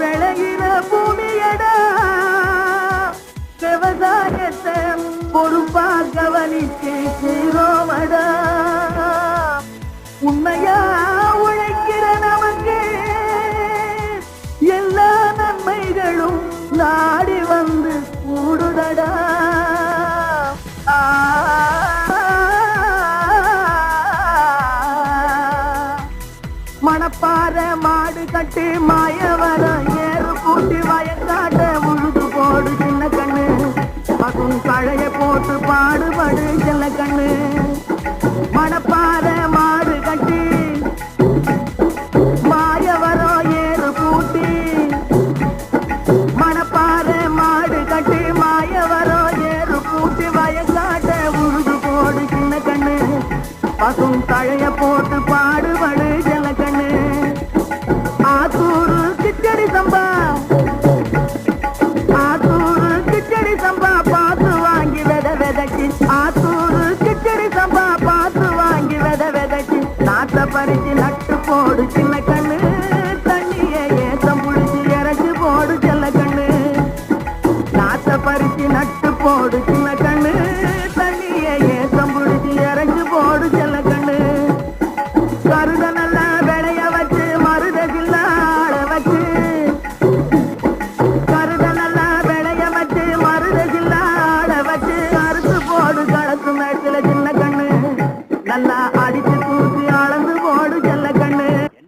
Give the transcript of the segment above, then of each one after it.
விளையிற பூமி பாடுபடு செல்ல கண்ணு. மணப்பாற மாடு கட்டி. மாயவரோ ஏறு பூட்டி. மணப்பாற மாடு கட்டி மாயவரோ ஏறு பூட்டி. வயக்காட்ட உழுது போடு சின்ன கண்ணு. பசும் தழைய போட்டு பாடுபடு நாத்த பறிச்சு நட்டு போடு. சின்ன கண்ணு தண்ணியே ஏத்தம் புடிச்சு இறச்சி போடு செல்ல கண்ணு. நாத்த பறிச்சு நட்டு போடு. சின்ன கண்ணு தண்ணியே ஏத்தம் புடிச்சு இறச்சி போடு செல்ல கண்ணு. கருத நல்லா விளைய வச்சு மருதகில்ல ஆட வச்சு. கருத நல்லா விளைய வச்சு மருதகில்ல ஆட வச்சு. அறுத்து போடு கலக்கு மேட்டில சின்ன கண்ணு. நல்லா அடிச்சு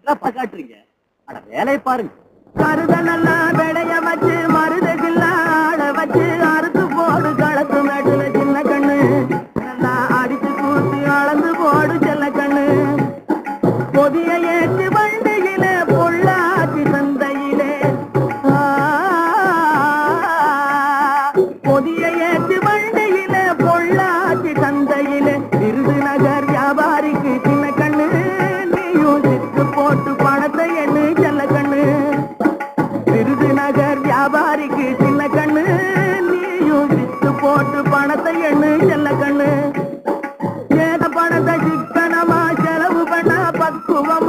என்னப்பா காட்டுறீங்க? அட வேலையை பாருங்க. கருத நல்லா விளைய வச்சு மருதகில்ல ஆட வச்சு அறுத்து போடு களத்து மேட்டில சின்ன கண்ணு. நல்லா அடிச்சு கூத்து அளந்து போடு செல்ல கண்ணு. பொதிய ஏற்று வண்டியில பொள்ளாச்சி சந்தையிலே. பொதிய ஏற்று போட்டு பணத்தை எண்ணு செல்ல கண்ணு. ஏன பணத்தை சிக்கனமா செலவு பண்ண பக்குவம்